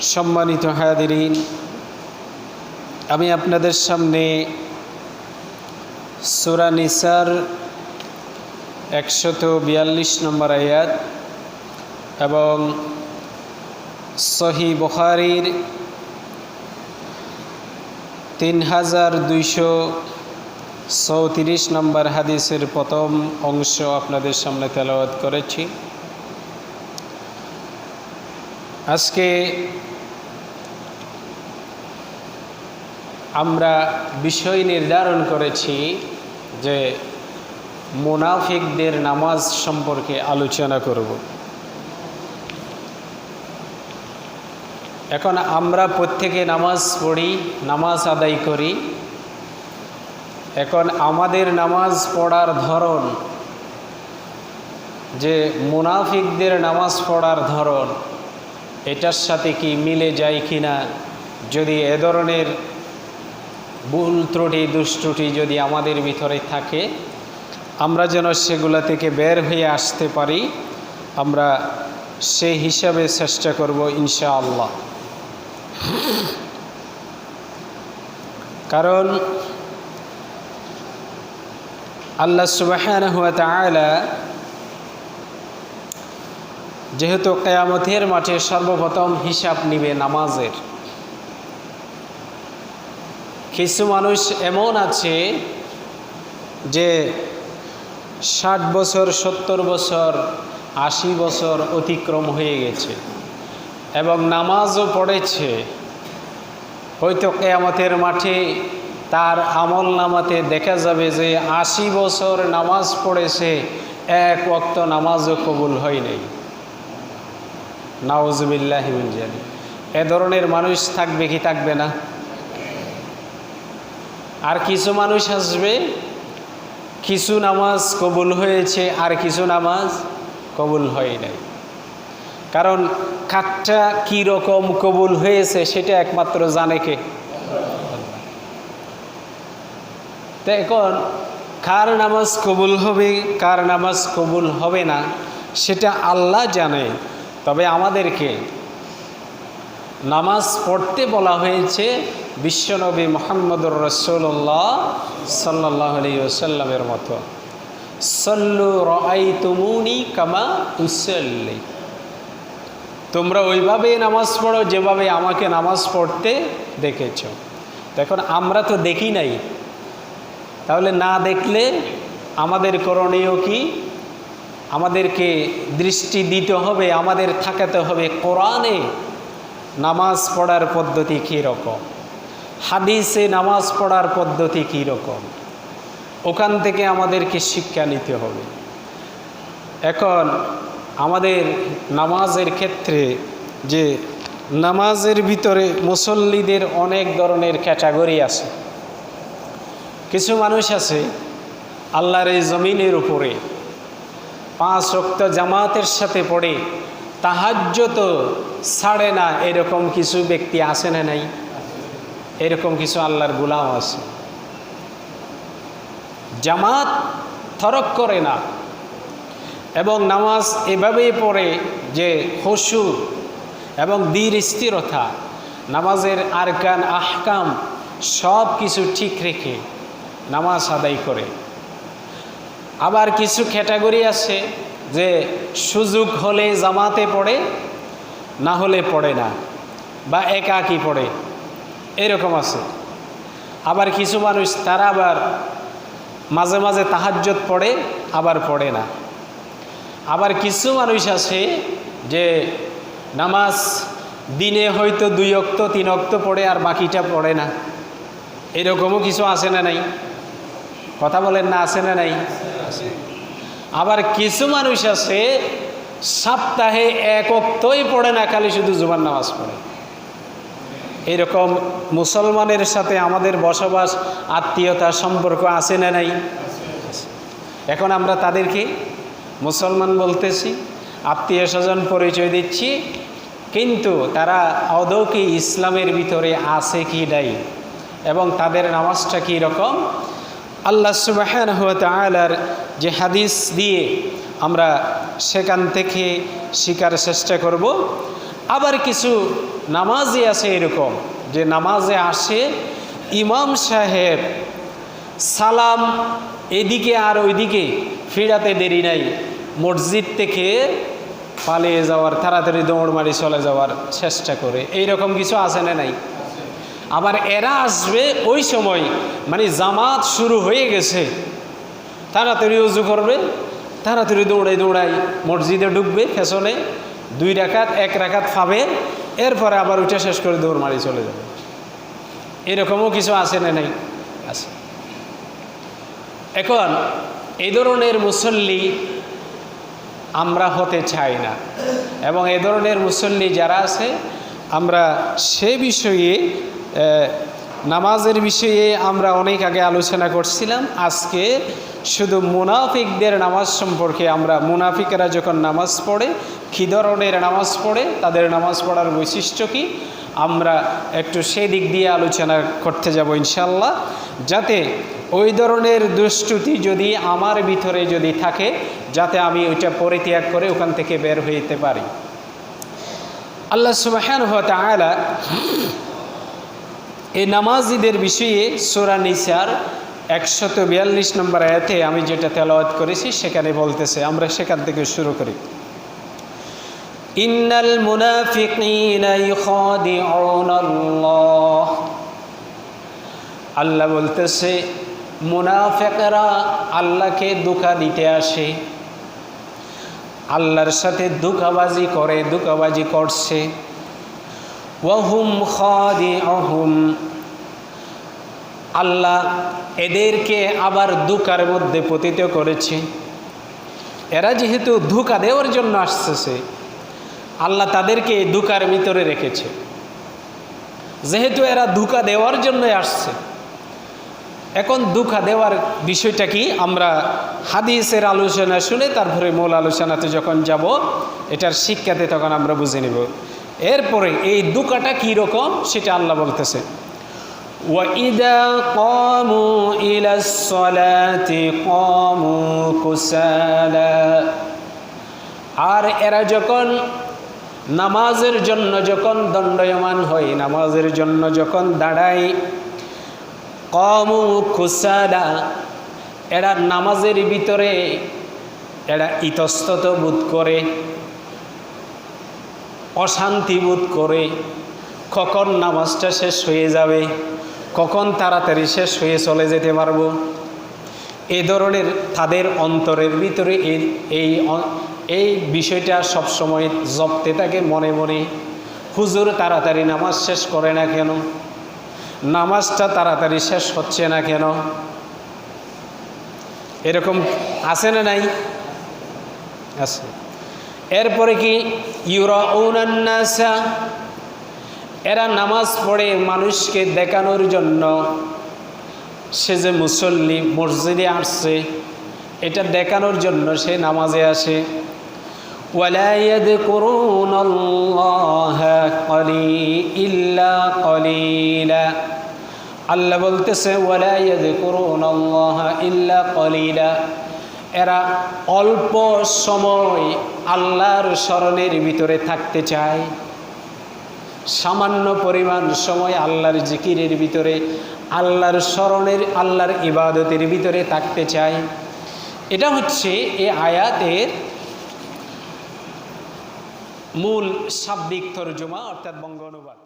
সম্মানিত হায়াদিরিন, আমি আপনাদের সামনে সুরা নিসার একশত বিয়াল্লিশ নম্বর আয়াত এবং সহি বখারির তিন হাজার দুইশো চৌত্রিশ নম্বর হাদিসের প্রথম অংশ আপনাদের সামনে তেলাওয়াত করেছি। আজকে আমরা বিষয় নির্ধারণ করেছি যে মুনাফিকদের নামাজ সম্পর্কে আলোচনা করব। এখন আমরা প্রত্যেকে নামাজ পড়ি, নামাজ আদায় করি। এখন আমাদের নামাজ পড়ার ধরন, যে মুনাফিকদের নামাজ পড়ার ধরন এটার সাথে কি মিলে যায় কি না যদি এ ধরনের ভুল ত্রুটি দুষ্ট্রুটি যদি আমাদের ভিতরে থাকে, আমরা যেন সেগুলা থেকে বের হয়ে আসতে পারি, আমরা সেই হিসাবে চেষ্টা করব ইনশাআল্লাহ। কারণ আল্লাহ তাআলা যেহেতু কেয়ামতের মাঠে সর্বপ্রথম হিসাব নিবে নামাজের। কিছু মানুষ এমন আছে যে ষাট বছর, সত্তর বছর, আশি বছর অতিক্রম হয়ে গেছে এবং নামাজও পড়েছে। হয়তো কেয়ামতের মাঠে তার আমল নামাতে দেখা যাবে যে আশি বছর নামাজ পড়েছে, এক ওক্ত নামাজও কবুল হয় নাই। নাওজবিল্লাহিমিন জানি এ ধরনের মানুষ থাকবে কি থাকবে না? আর কিছু মানুষ আসবে, কিছু নামাজ কবুল হয়েছে, আর কিছু নামাজ কবুল হয় নাই। কারণ কাঠটা কী রকম কবুল হয়েছে সেটা একমাত্র জানে কে? তো এখন কার নামাজ কবুল হবে, কার নামাজ কবুল হবে না, সেটা আল্লাহ জানে। তবে আমাদেরকে নামাজ পড়তে বলা হয়েছে বিশ্বনবী মোহাম্মদুর রসুল্লাহ সাল্লাহ আলী ওসাল্লামের মতো। সল্লু রাই তুমুনি কামা উসল্লি। তোমরা ওইভাবে নামাজ পড়ো যেভাবে আমাকে নামাজ পড়তে দেখেছ। এখন আমরা তো দেখি নাই। তাহলে না দেখলে আমাদের করণীয় কি? আমাদেরকে দৃষ্টি দিতে হবে, আমাদের থাকাতে হবে কোরআনে। নামাজ পড়ার পদ্ধতি কী রকম? হাদিসে নামাজ পড়ার পদ্ধতি কী রকম? ওখান থেকে আমাদেরকে শিক্ষা নিতে হবে। এখন আমাদের নামাজের ক্ষেত্রে যে নামাজের ভিতরে মুসল্লিদের অনেক ধরনের ক্যাটাগরি আছে। কিছু মানুষ আছে, আল্লাহর এই জমিনের উপরে পাঁচ রক্ত জামাতের সাথে পড়ে তাহাজ্য তো ছাড়ে না, এরকম কিছু ব্যক্তি আছে না নাই? এরকম কিছু আল্লাহর গুলাম আছে? জামাত থরক করে না। এবং নামাজ এভাবেই পড়ে যে হসু এবং দীর স্থিরতা, নামাজের আরকান, আহকাম সব কিছু ঠিক রেখে নামাজ আদায় করে। আবার কিছু ক্যাটাগরি আছে যে সুযোগ হলে জামাতে পড়ে, না হলে পড়ে না, বা একাকি পড়ে, এরকম আছে। আবার কিছু মানুষ তারা আবার মাঝে মাঝে তাহাজ্জত পড়ে, আবার পড়ে না। আবার কিছু মানুষ আছে যে নামাজ দিনে হয়তো দুই অক্ত, তিন অক্ত পড়ে আর বাকিটা পড়ে না। এরকমও কিছু আছে না নাই? কথা বলেন না, আছে না নাই? আবার কিছু মানুষ আছে, সপ্তাহে এক পড়ে না, খালি শুধু জুবান নামাজ পড়ে। এরকম মুসলমানের সাথে আমাদের বসবাস আত্মীয়তা সম্পর্ক আছে না নাই? এখন আমরা তাদেরকে মুসলমান বলতেছি, আত্মীয় স্বজন পরিচয় দিচ্ছি, কিন্তু তারা আদৌ কি ইসলামের ভিতরে আছে কি নাই? এবং তাদের নামাজটা কী রকম? আল্লাহ সুবাহান তালার যে হাদিস দিয়ে আমরা সেখান থেকে শিকার চেষ্টা করব। আবার কিছু নামাজি আছে এরকম, যে নামাজে আসে ইমাম সাহেব সালাম এদিকে আর ওইদিকে ফিরাতে দেরি নাই, মসজিদ থেকে পালিয়ে যাওয়ার, তাড়াতাড়ি দৌড় মারি চলে যাওয়ার চেষ্টা করে। এই রকম কিছু আছে না নাই? আবার এরা আসবে ওই সময়। মানে জামাত শুরু হয়ে গেছে। তাড়াতাড়ি উজু করবে, তাড়াতাড়ি দৌড়াই দৌড়াই মসজিদে ঢুকবে পেছনে, দুই রাখাত এক রাখাত পাবে এরপরে আবার উঠে শেষ করে দৌড় মারি চলে যাবে। এরকমও কিছু আছে না নাই? আছে। এখন, এই ধরনের মুসল্লি আমরা হতে চাই না। এবং এ ধরনের মুসল্লি যারা আছে, আমরা সে বিষয়ে নামাজের বিষয়ে আমরা অনেক আগে আলোচনা করছিলাম। আজকে শুধু মুনাফিকদের নামাজ সম্পর্কে আমরা, মুনাফিকেরা যখন নামাজ পড়ে, কী ধরনের নামাজ পড়ে, তাদের নামাজ পড়ার বৈশিষ্ট্য কী, আমরা একটু সেই দিক দিয়ে আলোচনা করতে যাব ইনশাল্লাহ যাতে ওই ধরনের দুষ্টুতি যদি আমার ভিতরে যদি থাকে, যাতে আমি ওইটা পরিত্যাগ করে ওখান থেকে বের হইতে পারি। আল্লাহ সুবাহান তাআলা এই নামাজিদের বিষয়ে সোরা নিসার একশত বিয়াল্লিশ নম্বর আয়াতে আমি যেটা তেলাওয়াত করেছি সেখানে বলতেছে, আমরা সেখান থেকে শুরু করি। ইন্নাল আল্লাহ বলতেছে, মুনাফেকরা আল্লাহকে দুঃখা দিতে আসে। আল্লাহর সাথে দুঃখাবাজি করে দুঃখাবাজি করছে। ওয়াহুম খাদি অহুম আল্লাহ এদেরকে আবার দুঃখার মধ্যে পতিত করেছে। এরা যেহেতু ধোকা দেওয়ার জন্য আসতেছে, আল্লাহ তাদেরকে এই ধোকার ভিতরে রেখেছে। যেহেতু এরা ধোকা দেওয়ার জন্যই আসছে, এখন দুঃখা দেওয়ার বিষয়টা কি আমরা হাদিসের আলোচনা শুনে তারপরে মূল আলোচনাতে যখন যাব, এটার শিক্ষাতে তখন আমরা বুঝে নেব। এরপরে এই দুঃখাটা কী রকম সেটা আল্লাহ বলতেছে وَإِذَا قَامُوا إِلَى الصَّلَاةِ قَامُوا كُسَالَى আর এরা যখন নামাজের জন্য যখন দণ্ডয়মান হয় নামাজের জন্য যখন দাঁড়ায় কমু খুসাদা এরা নামাজের ভিতরে এরা ইতস্তত বোধ করে অশান্তি বোধ করে। কখন নামাজটা শেষ হয়ে যাবে? কখন তাড়াতাড়ি শেষ হয়ে চলে যেতে পারব? এ ধরনের তাদের অন্তরের ভিতরে এই এই এই বিষয়টা সবসময় জপতে থাকে মনে মনে। হুজুর তাড়াতাড়ি নামাজ শেষ করে না কেন? নামাজটা তাড়াতাড়ি শেষ হচ্ছে না কেন? এরকম আছে না নাই? আছে। এরপরে কি? ইউরাউনান্নাসা। এরা নামাজ পড়ে মানুষকে দেখানোর জন্য। সে যে মুসল্লি মসজিদে আসছে, এটা দেখানোর জন্য সে নামাজে আসে। আল্লাহ বলতেছে ইল্লা কলিলা। এরা অল্প সময় আল্লাহর স্মরণের ভিতরে থাকতে চায়। সামান্য পরিমাণ সময় আল্লাহর জিকিরের ভিতরে, আল্লাহর স্মরণের, আল্লাহর ইবাদতের ভিতরে থাকতে চায়। এটা হচ্ছে এ আয়াতের মূল শাব্দিক তর্জমা, অর্থাৎ বঙ্গ অনুবাদ